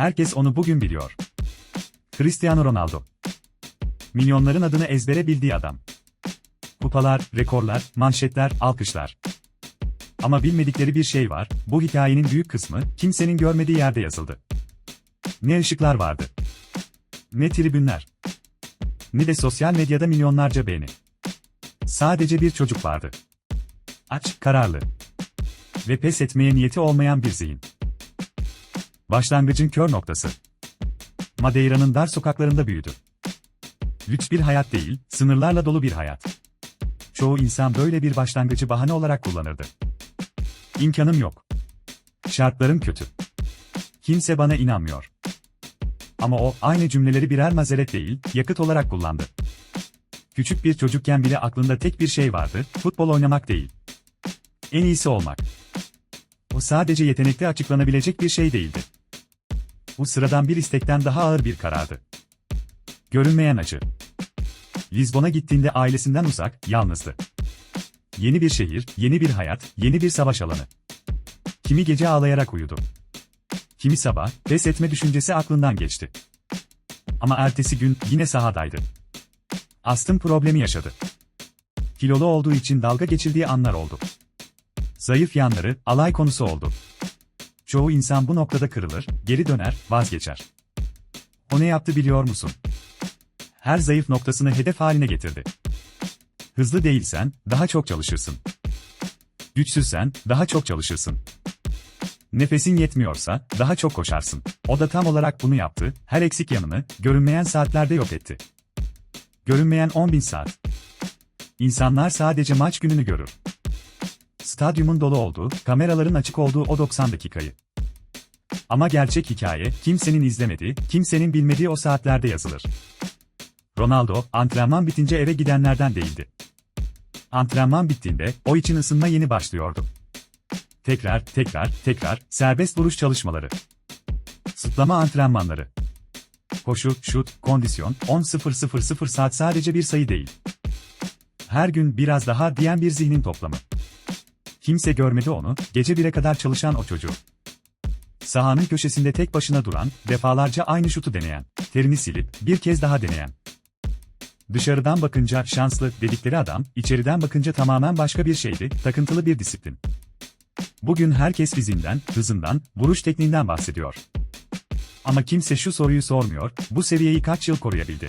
Herkes onu bugün biliyor. Cristiano Ronaldo. Milyonların adını ezbere bildiği adam. Kupalar, rekorlar, manşetler, alkışlar. Ama bilmedikleri bir şey var, bu hikayenin büyük kısmı kimsenin görmediği yerde yazıldı. Ne ışıklar vardı. Ne tribünler. Ne de sosyal medyada milyonlarca beğeni. Sadece bir çocuk vardı. Aç, kararlı. Ve pes etmeye niyeti olmayan bir zihin. Başlangıcın kör noktası. Madeira'nın dar sokaklarında büyüdü. Lüks bir hayat değil, sınırlarla dolu bir hayat. Çoğu insan böyle bir başlangıcı bahane olarak kullanırdı. İmkanım yok. Şartlarım kötü. Kimse bana inanmıyor. Ama o, aynı cümleleri birer mazeret değil, yakıt olarak kullandı. Küçük bir çocukken bile aklında tek bir şey vardı, futbol oynamak değil. En iyisi olmak. O sadece yetenekte açıklanabilecek bir şey değildi. Bu sıradan bir istekten daha ağır bir karardı. Görünmeyen acı. Lizbon'a gittiğinde ailesinden uzak, yalnızdı. Yeni bir şehir, yeni bir hayat, yeni bir savaş alanı. Kimi gece ağlayarak uyudu. Kimi sabah, pes etme düşüncesi aklından geçti. Ama ertesi gün yine sahadaydı. Astım problemi yaşadı. Kilolu olduğu için dalga geçildiği anlar oldu. Zayıf yanları, alay konusu oldu. Çoğu insan bu noktada kırılır, geri döner, vazgeçer. O ne yaptı biliyor musun? Her zayıf noktasını hedef haline getirdi. Hızlı değilsen, daha çok çalışırsın. Güçsüzsen, daha çok çalışırsın. Nefesin yetmiyorsa, daha çok koşarsın. O da tam olarak bunu yaptı, her eksik yanını, görünmeyen saatlerde yok etti. Görünmeyen 10.000 saat. İnsanlar sadece maç gününü görür. Stadyumun dolu olduğu, kameraların açık olduğu o 90 dakikayı. Ama gerçek hikaye, kimsenin izlemediği, kimsenin bilmediği o saatlerde yazılır. Ronaldo, antrenman bitince eve gidenlerden değildi. Antrenman bittiğinde, o için ısınma yeni başlıyordu. Tekrar, tekrar, tekrar, serbest vuruş çalışmaları. Zıplama antrenmanları. Koşu, şut, kondisyon, 10.000 saat sadece bir sayı değil. Her gün biraz daha diyen bir zihnin toplamı. Kimse görmedi onu, gece bire kadar çalışan o çocuğu. Sahanın köşesinde tek başına duran, defalarca aynı şutu deneyen, terini silip, bir kez daha deneyen. Dışarıdan bakınca şanslı dedikleri adam, içeriden bakınca tamamen başka bir şeydi, takıntılı bir disiplin. Bugün herkes fiziğinden, hızından, vuruş tekniğinden bahsediyor. Ama kimse şu soruyu sormuyor, bu seviyeyi kaç yıl koruyabildi?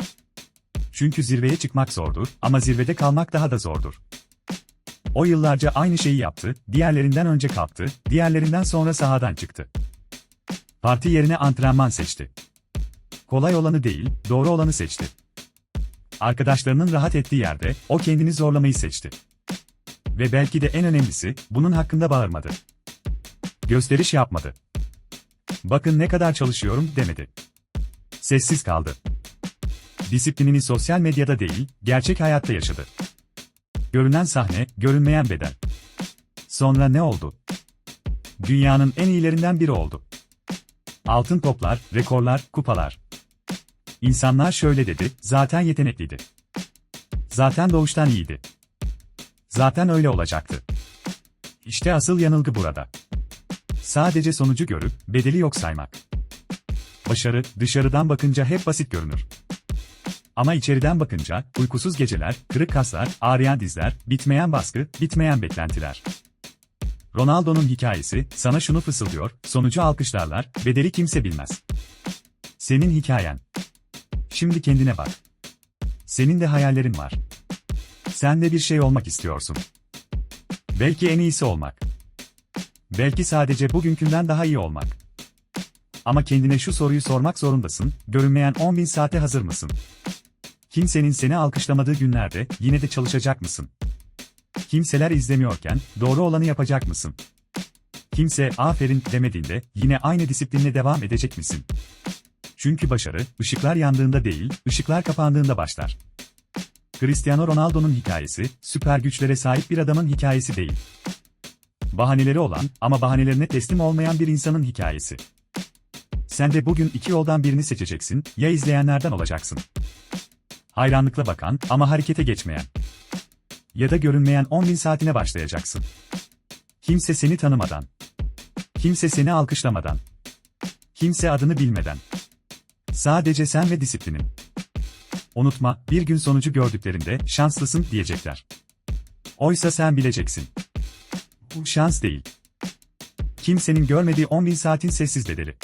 Çünkü zirveye çıkmak zordur ama zirvede kalmak daha da zordur. O yıllarca aynı şeyi yaptı, diğerlerinden önce kalktı, diğerlerinden sonra sahadan çıktı. Parti yerine antrenman seçti. Kolay olanı değil, doğru olanı seçti. Arkadaşlarının rahat ettiği yerde, o kendini zorlamayı seçti. Ve belki de en önemlisi, bunun hakkında bağırmadı. Gösteriş yapmadı. Bakın ne kadar çalışıyorum demedi. Sessiz kaldı. Disiplinini sosyal medyada değil, gerçek hayatta yaşadı. Görünen sahne, görünmeyen beden. Sonra ne oldu? Dünyanın en iyilerinden biri oldu. Altın toplar, rekorlar, kupalar. İnsanlar şöyle dedi, zaten yetenekliydi. Zaten doğuştan iyiydi. Zaten öyle olacaktı. İşte asıl yanılgı burada. Sadece sonucu görüp, bedeli yok saymak. Başarı, dışarıdan bakınca hep basit görünür. Ama içeriden bakınca, uykusuz geceler, kırık kaslar, ağrıyan dizler, bitmeyen baskı, bitmeyen beklentiler. Ronaldo'nun hikayesi, sana şunu fısıldıyor, sonucu alkışlarlar, bedeli kimse bilmez. Senin hikayen. Şimdi kendine bak. Senin de hayallerin var. Sen de bir şey olmak istiyorsun. Belki en iyisi olmak. Belki sadece bugünkünden daha iyi olmak. Ama kendine şu soruyu sormak zorundasın, görünmeyen 10.000 saate hazır mısın? Kimsenin seni alkışlamadığı günlerde yine de çalışacak mısın? Kimseler izlemiyorken doğru olanı yapacak mısın? Kimse aferin demediğinde yine aynı disiplinle devam edecek misin? Çünkü başarı ışıklar yandığında değil, ışıklar kapandığında başlar. Cristiano Ronaldo'nun hikayesi süper güçlere sahip bir adamın hikayesi değil. Bahaneleri olan ama bahanelerine teslim olmayan bir insanın hikayesi. Sen de bugün iki yoldan birini seçeceksin, ya izleyenlerden olacaksın. Hayranlıkla bakan ama harekete geçmeyen. Ya da görünmeyen 10.000 saatine başlayacaksın. Kimse seni tanımadan. Kimse seni alkışlamadan. Kimse adını bilmeden. Sadece sen ve disiplinin. Unutma, bir gün sonucu gördüklerinde şanslısın diyecekler. Oysa sen bileceksin. Bu şans değil. Kimsenin görmediği 10.000 saatin sessiz bedeli.